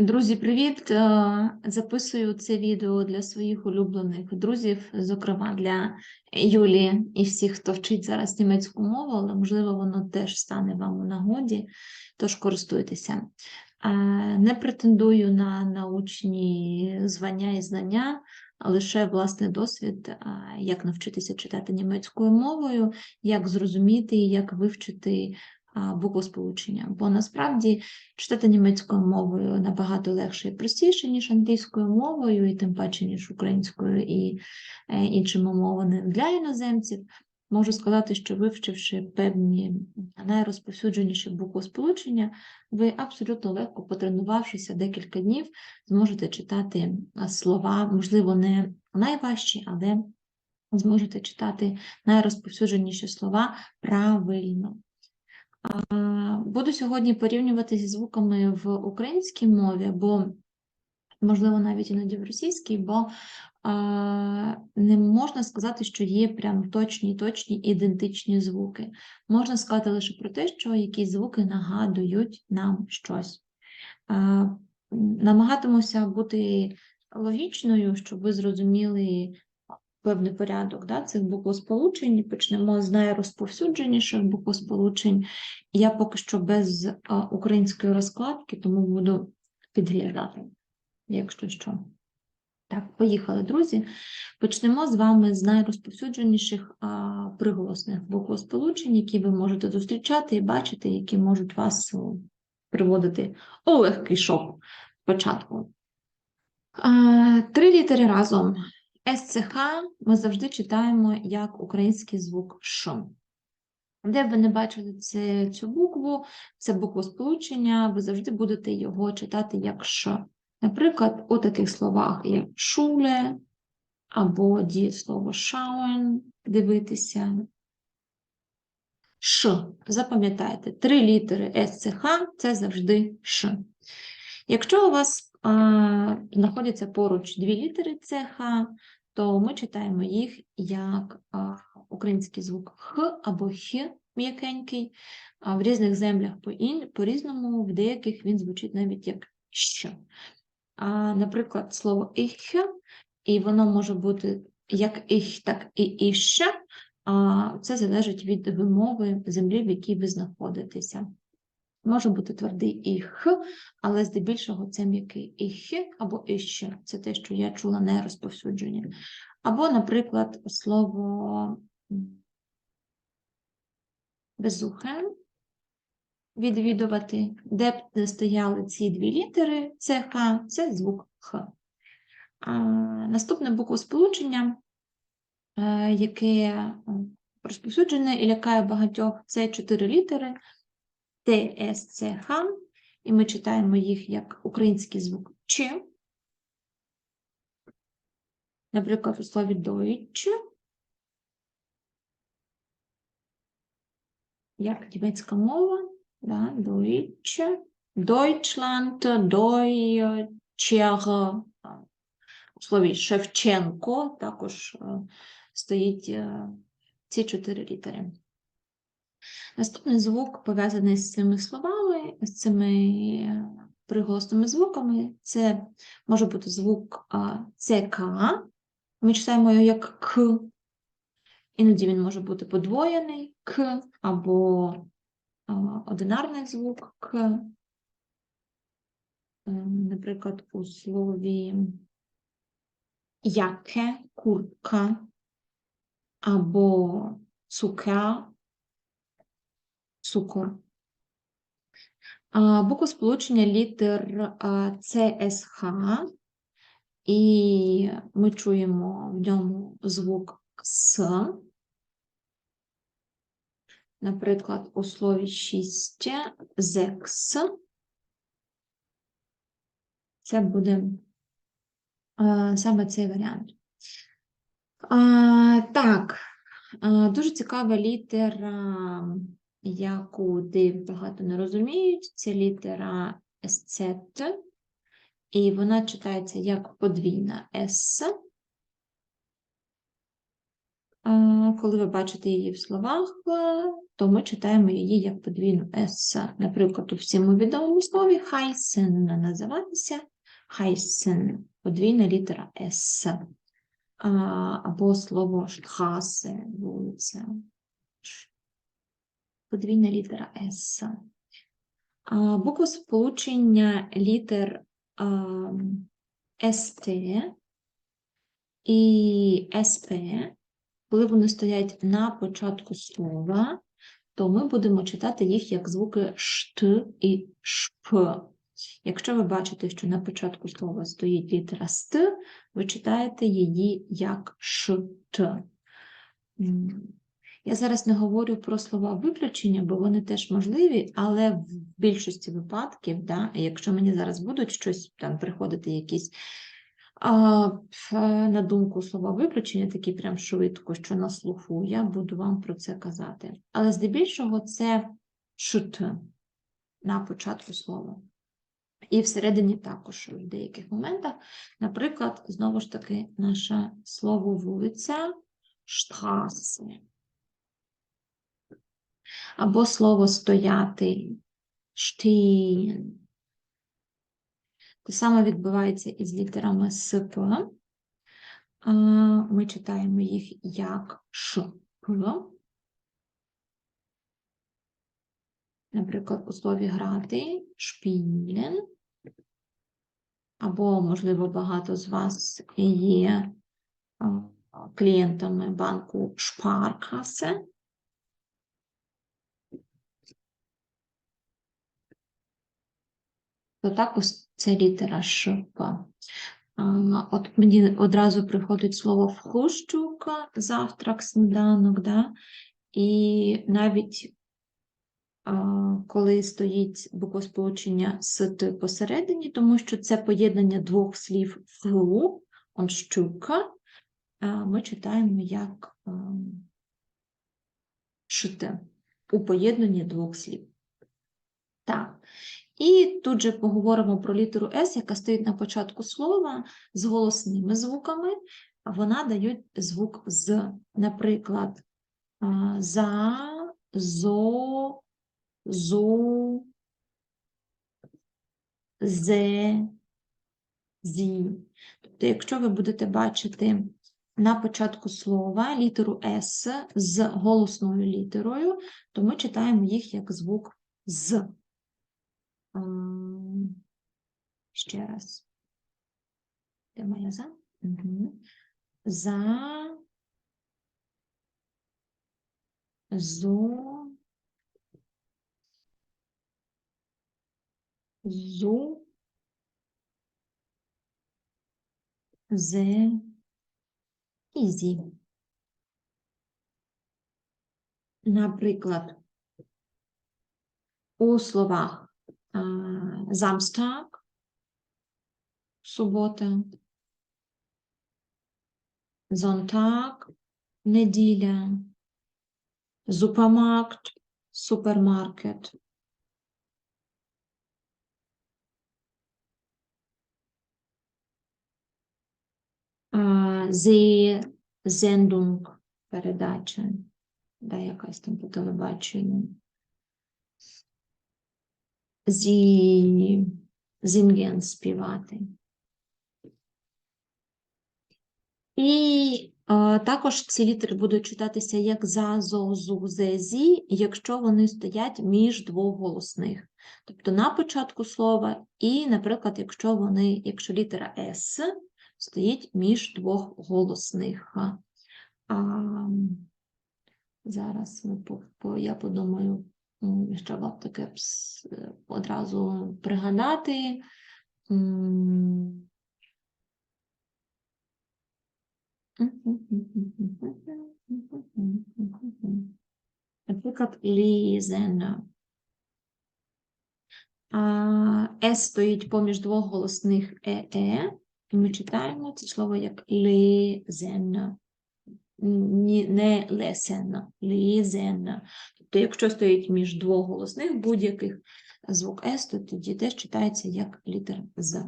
Друзі, привіт! Е, Записую це відео для своїх улюблених друзів, зокрема для Юлії і всіх, хто вчить зараз німецьку мову, але можливо воно теж стане вам у нагоді, тож користуйтеся. Е, Не претендую на научні звання і знання, лише власний досвід, е, як навчитися читати німецькою мовою, як зрозуміти, як вивчити буквосполучення. Бо насправді читати німецькою мовою набагато легше і простіше, ніж англійською мовою, і тим паче, ніж українською і е, іншими мовами для іноземців. Можу сказати, що вивчивши певні найрозповсюдженіші буквосполучення, ви абсолютно легко, потренувавшися декілька днів, зможете читати слова, можливо, не найважчі, але зможете читати найрозповсюдженіші слова правильно. Буду сьогодні порівнювати зі звуками в українській мові, або, можливо, навіть іноді в російській, бо не можна сказати, що є прям точні, точні ідентичні звуки. Можна сказати лише про те, що якісь звуки нагадують нам щось. Намагатимуся бути логічною, щоб ви зрозуміли певний порядок да, цих буквосполучень. Почнемо з найрозповсюдженіших буквосполучень. Я поки що без а, української розкладки, тому буду підглядати, якщо що. Так, поїхали, друзі. Почнемо з вами з найрозповсюдженіших а, приголосних буквосполучень, які ви можете зустрічати і бачити, які можуть вас о, приводити у легкий шок спочатку. Три літери разом. СЦХ ми завжди читаємо як український звук Ш. Де б ви не бачили це, цю букву, це буквосполучення, ви завжди будете його читати як Ш. Наприклад, у таких словах як шуле або дієслово шауен, дивитися. Ш. Запам'ятайте, три літери СЦХ це завжди Ш. Якщо у вас знаходяться поруч дві літери ЦХ, то ми читаємо їх як український звук Х або Х м'якенький, а в різних землях по-різному, в деяких він звучить навіть як Щ. А, Наприклад, слово «их», і воно може бути як «их», так і «іще», а це залежить від вимови землі, в якій ви знаходитеся. Може бути твердий «их», але здебільшого це м'який «их» або «іще». Це те, що я чула не розповсюдження. Або, наприклад, слово «безухен» відвідувати, де б стояли ці дві літери, це Х, це звук Х. А, Наступне буквосполучення, е, яке розповсюджене і лякає багатьох, це чотири літери ТСЦХ, і ми читаємо їх як український звук Ч. Наприклад, у слові Deutsche, як німецька мова, да, Deutsche, Deutschland, Deutscher, у слові Шевченко також е, стоїть е, ці чотири літери. Наступний звук пов'язаний з цими словами, з цими е, приголосними звуками, це може бути звук ЦК. Ми читаємо його як К. Іноді він може бути подвоєний К або одинарний звук К. Е, наприклад, у слові яке, куртка або цукер, цукор. Буквосполучення літер ЦСХ, і ми чуємо в ньому звук С. Наприклад, у слові 6 зекс. Це буде саме цей варіант. Так, дуже цікава літера яку де багато не розуміють, це літера СЦТ, і вона читається як подвійна С. Коли ви бачите її в словах, то ми читаємо її як подвійну «с». Наприклад, у всьому відомому слові «хайсен» називається «хайсен» – подвійна літера «с». Або слово «штрасе» – вулиця. Подвійна літера «с». Буква сполучення літер СТ і СП, коли вони стоять на початку слова, то ми будемо читати їх як звуки ШТ і ШП. Якщо ви бачите, що на початку слова стоїть літера СТ, ви читаєте її як ШТ. Я зараз не говорю про слова виключення, бо вони теж можливі, але в більшості випадків, да, якщо мені зараз будуть щось там приходити якісь а, на думку слова виключення, такі прям швидко, що на слуху, я буду вам про це казати. Але здебільшого це шут на початку слова. І всередині також в деяких моментах. Наприклад, знову ж таки, наше слово вулиця штраси. Або слово стояти штін. Те саме відбувається із літерами СП. Ми читаємо їх як ШП. Наприклад, у слові грати шпілен. Або, можливо, багато з вас є клієнтами банку Шпаркасе. То також це літера Ш. П. От мені одразу приходить слово вхущука, завтрак, сніданок, да? і навіть коли стоїть буквосполучення с т посередині, тому що це поєднання двох слів флу, он щука, ми читаємо як шите у поєднанні двох слів. Так. І тут же поговоримо про літеру С, яка стоїть на початку слова з голосними звуками. Вона дає звук з. Наприклад, за, зо, зу, зе, зі. Тобто, якщо ви будете бачити на початку слова літеру С з голосною літерою, то ми читаємо їх як звук з. Ам, Ще раз. Де моя за? Угу. За. Зо. Зу. Зе. І зі. Наприклад, у словах Samstag, субота, Sonntag, неділя, Supermarkt, супермаркет. Sendung, передача, да, якась там по телебаченню. Зі зінген співати. І а, також ці літери будуть читатися як за, зо, зу, зе, зі, якщо вони стоять між двох голосних. Тобто на початку слова, і, наприклад, якщо вони, якщо літера С стоїть між двох голосних. А, зараз я подумаю, що вам таке е, одразу пригадати. Наприклад, лізен. А, С стоїть поміж двох голосних е-е, і ми читаємо це слово як лізен. Не лесен, лізен. Тобто, якщо стоїть між двох голосних будь-яких звук С, то тоді теж читається як літера З.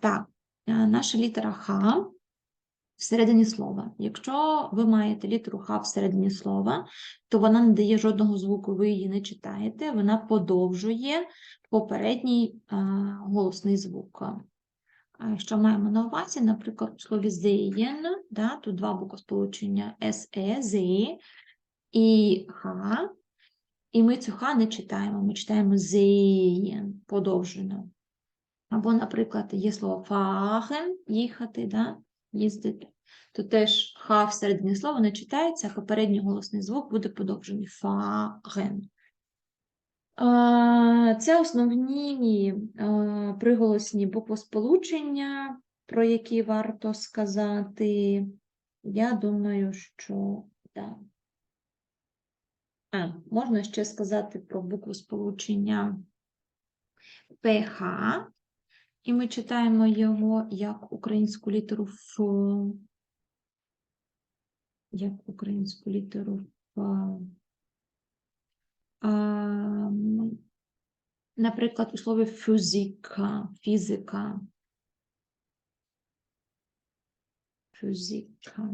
Так, наша літера Х всередині слова. Якщо ви маєте літеру Х всередині слова, то вона не дає жодного звуку, ви її не читаєте, вона подовжує попередній голосний звук. Що маємо на увазі? Наприклад, у слові «sehen», да, тут два буквосполучення «се», «зи» і «х», і ми цю «х» не читаємо, ми читаємо «sehen» подовжено. Або, наприклад, є слово fahren, їхати, да, їздити, то теж х всередині слова не читається, а попередній голосний звук буде подовжений fahren. Це основні приголосні буквосполучення, про які варто сказати. Я думаю, що да. А, можна ще сказати про буквосполучення ПХ, і ми читаємо його як українську літеру Ф, як українську літеру Ф. А, м, Наприклад, у слові фізика, фізика. Фізика.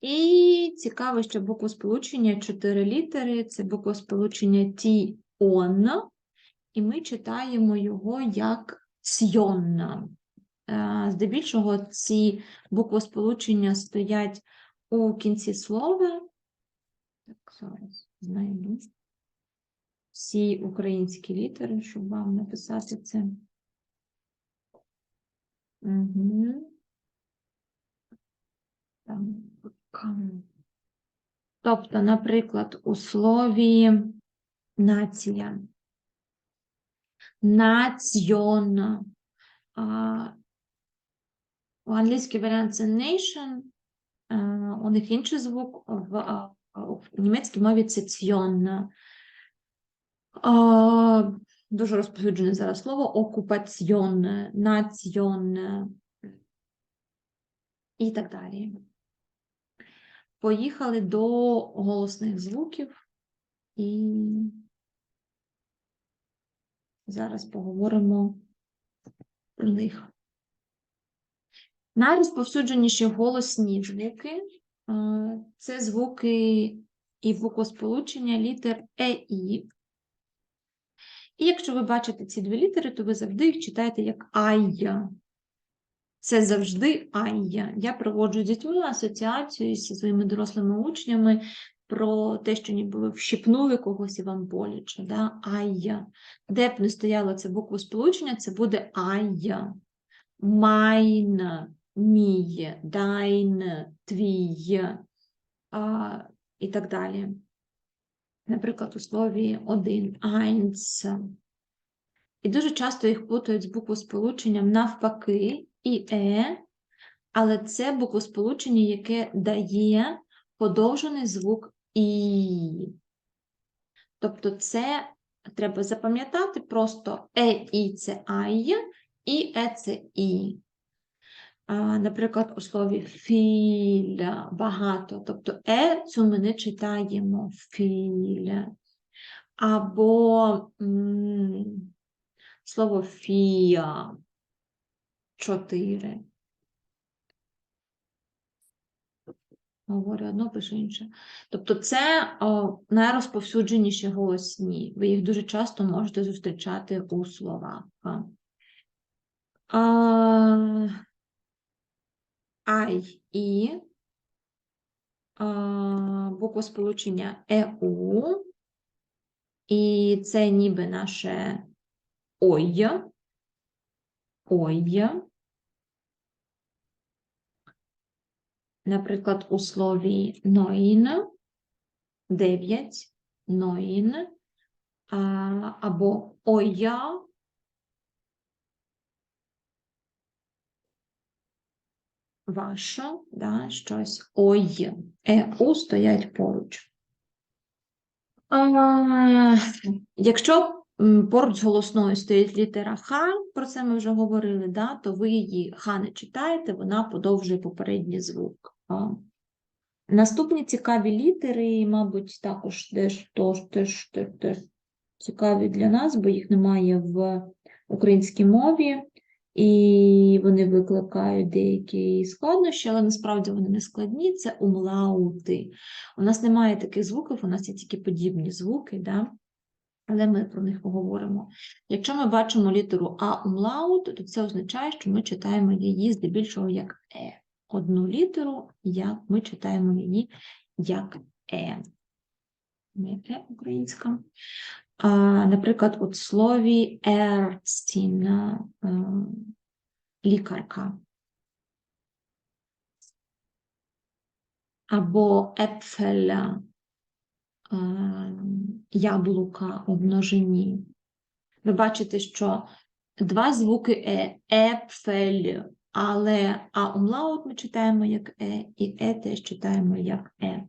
І цікаво, що буквосполучення чотири літери це буквосполучення ті он, і ми читаємо його як цьон. Е, Здебільшого ці буквосполучення стоять у кінці слова. Так, зараз знайду всі українські літери, щоб вам написати це. Угу. Там, кам. Тобто, наприклад, у слові нація. Націон. У англійський варіант це nation, а, у них інший звук, в, в німецькій мові це цьон. Дуже розповсюджене зараз слово окупаціонне, націонне і так далі. Поїхали до голосних звуків і зараз поговоримо про них. Найрозповсюдженіші голосні звуки це звуки і буквосполучення літер Е, І. Якщо ви бачите ці дві літери, то ви завжди їх читаєте як Айя. Це завжди Айя. Я проводжу з дітьми асоціацію зі своїми дорослими учнями про те, що ніби ви вщипнули когось і вам боляче. Да? Айя. Де б не стояло це букву сполучення, це буде Айя. Майн, мій, дайн, твій а, і так далі. Наприклад, у слові один eins. І дуже часто їх плутають з буквосполученням навпаки і е, але це буквосполучення, яке дає подовжений звук і. Тобто, це треба запам'ятати просто е, і це ай, і е це і. Наприклад, у слові філя багато, тобто е цю ми не читаємо філя. Або м, слово фія чотири. Говорю одно, пишу інше. Тобто це о, найрозповсюдженіші голосні. Ви їх дуже часто можете зустрічати у словах. А, Ай і буквосполучення ЕУ, і це ніби наше ой, ой. Наприклад, у слові ноїн, дев'ять, ноїн, або оя, ваша, да, щось ой, еу стоять поруч. А, Якщо поруч з голосною стоїть літера Х, про це ми вже говорили, да, то ви її Х не читаєте, вона подовжує попередній звук. А. Наступні цікаві літери, мабуть, також теж, теж, теж, теж, теж цікаві для нас, бо їх немає в українській мові. І вони викликають деякі складнощі, але насправді вони не складні. Це умлаути. У нас немає таких звуків, у нас є тільки подібні звуки, да? але ми про них поговоримо. Якщо ми бачимо літеру А умлаут, то це означає, що ми читаємо її здебільшого як Е. Одну літеру, як ми читаємо її як Е. Не українська. Наприклад, у слові Ерцтін, е, лікарка. Або епфеля, е, яблука у множині. Ви бачите, що два звуки е, епфель, але а умлаут ми читаємо як е, і е теж читаємо як е.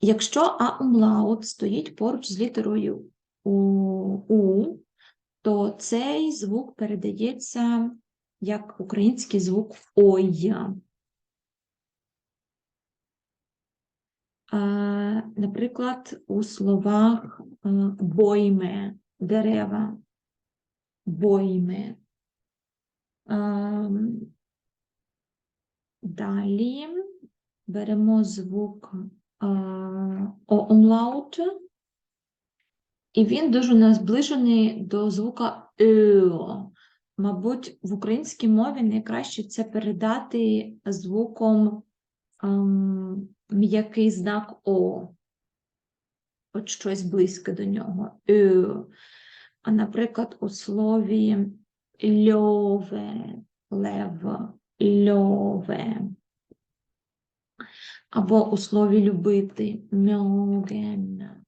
Якщо а умлаут стоїть поруч з літерою у, у, то цей звук передається як український звук ой. Наприклад, у словах е, бойме, дерева, бойме. А, Далі беремо звук а, о умлаут, і він дуже наближений до звука «ё». Мабуть, в українській мові найкраще це передати звуком ем, м'який знак О, от щось близьке до нього. «ё». А, наприклад, у слові льове, лев, льове. Або у слові любити мьоген.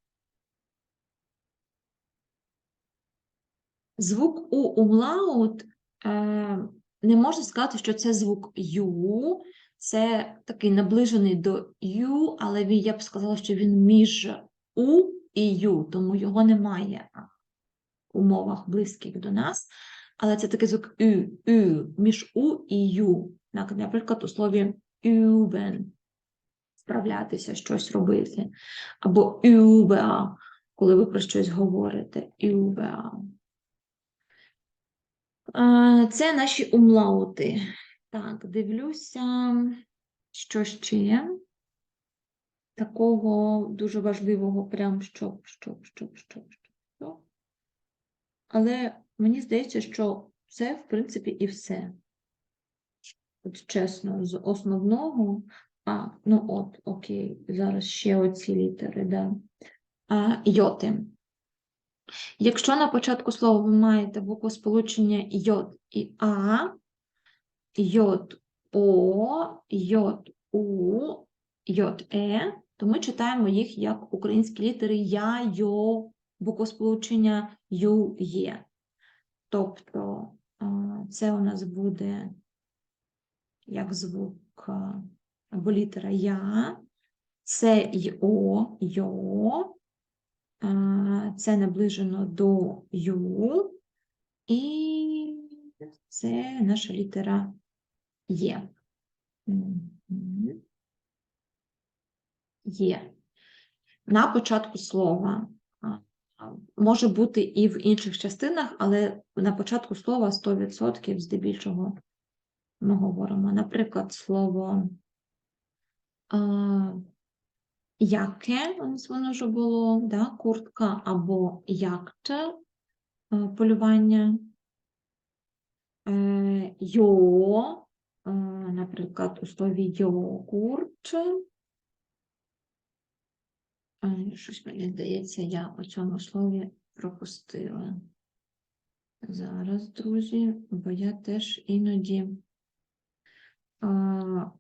Звук у умлаут е, не можна сказати, що це звук ю, це такий наближений до ю, але я б сказала, що він між у і ю, тому його немає в умовах близьких до нас. Але це такий звук ю, ю, між у і ю. Наприклад, у слові юбен справлятися, щось робити. Або юбеа, коли ви про щось говорите. Юбеа. Це наші умлаути. Так, дивлюся, що ще є. такого дуже важливого, прям що, що, що, що, що, що. Але мені здається, що це, в принципі, і все. От чесно, з основного, а, ну от, окей, зараз ще оці літери, да. А, йоти. Якщо на початку слова ви маєте букву сполучення йод і А, йод О, йод У, йод Е, то ми читаємо їх як українські літери Я, Йо, буквосполучення Ю, Є. Тобто це у нас буде як звук або літера Я, це Йо, Йо, це наближено до Ю, і це наша літера Є. Є. На початку слова. Може бути і в інших частинах, але на початку слова 100% здебільшого ми говоримо. Наприклад, слово яке, воно вже було, да, куртка або якте полювання, е, йо, е, наприклад, у слові йогурт. Е, щось мені здається, я у цьому слові пропустила. Зараз, друзі, бо я теж іноді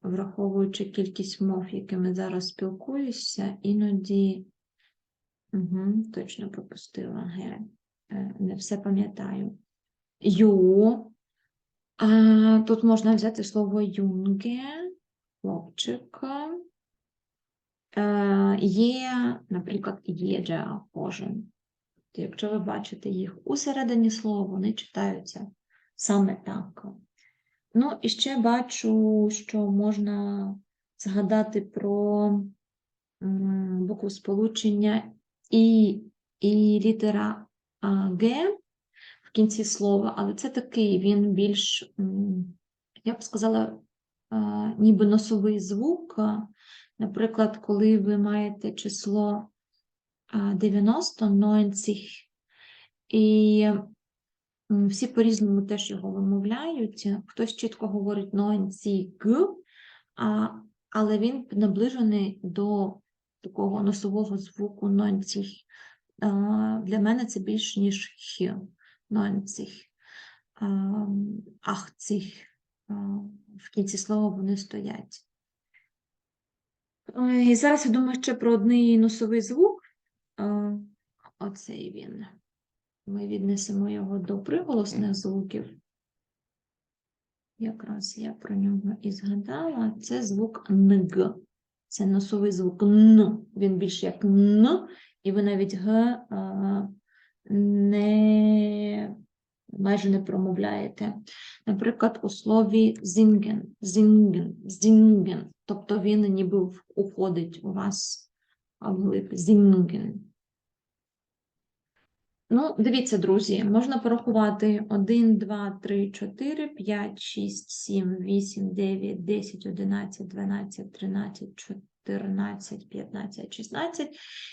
враховуючи кількість мов, якими зараз спілкуюся, іноді угу, точно пропустила Г, е, не все пам'ятаю. Ю. А, Тут можна взяти слово юнге, хлопчик. Е, є, наприклад, єджа кожен. Якщо ви бачите їх усередині слова, вони читаються саме так. Ну, і ще бачу, що можна згадати про букву сполучення І і літера Г в кінці слова, але це такий, він більш, я б сказала, ніби носовий звук. Наприклад, коли ви маєте число е, 90, 90, і всі по-різному теж його вимовляють. Хтось чітко говорить 90, а, але він наближений до такого носового звуку 90. А, Для мене це більше, ніж х. 90. Ем, В кінці слова вони стоять. Е, І зараз я думаю ще про одний носовий звук. Е, Оцей він. Ми віднесемо його до приголосних звуків. Якраз я про нього і згадала. Це звук нг. Це носовий звук н. Він більш як н, і ви навіть г не майже не промовляєте. Наприклад, у слові зінген, зінген, зінген, тобто він ніби в- уходить у вас вглиб, зінген. Ну, дивіться, друзі, можна порахувати 1, 2, 3, 4, 5, 6, 7, 8, 9, 10, 11, 12, 13, 14, 15, 16,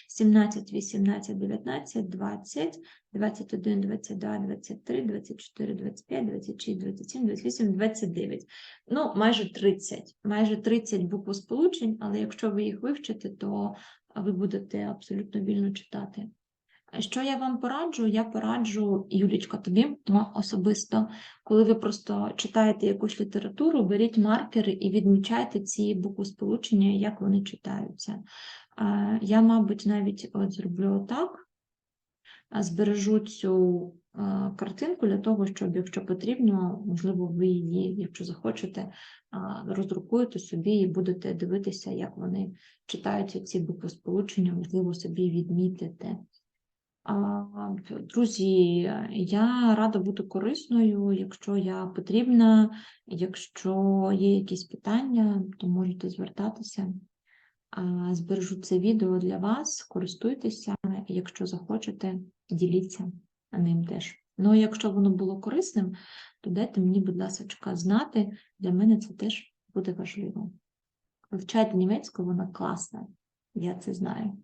17, 18, 19, 20, 21, 22, 23, 24, 25, 26, 27, 28, 29. Ну, майже 30. Майже 30 буквосполучень, але якщо ви їх вивчите, то ви будете абсолютно вільно читати. Що я вам пораджу? Я пораджу, Юлічка, тобі ну, особисто, коли ви просто читаєте якусь літературу, беріть маркери і відмічайте ці буквосполучення, як вони читаються. Я, мабуть, навіть от зроблю отак, збережу цю картинку для того, щоб, якщо потрібно, можливо, ви її, якщо захочете, роздрукуєте собі і будете дивитися, як вони читаються ці буквосполучення, можливо, собі відмітите. Друзі, я рада бути корисною, якщо я потрібна, якщо є якісь питання, то можете звертатися. Збережу це відео для вас, користуйтеся, якщо захочете, діліться ним теж. Ну, якщо воно було корисним, то дайте мені, будь ласка, знати. Для мене це теж буде важливо. Вивчайте німецьку, вона класна, я це знаю.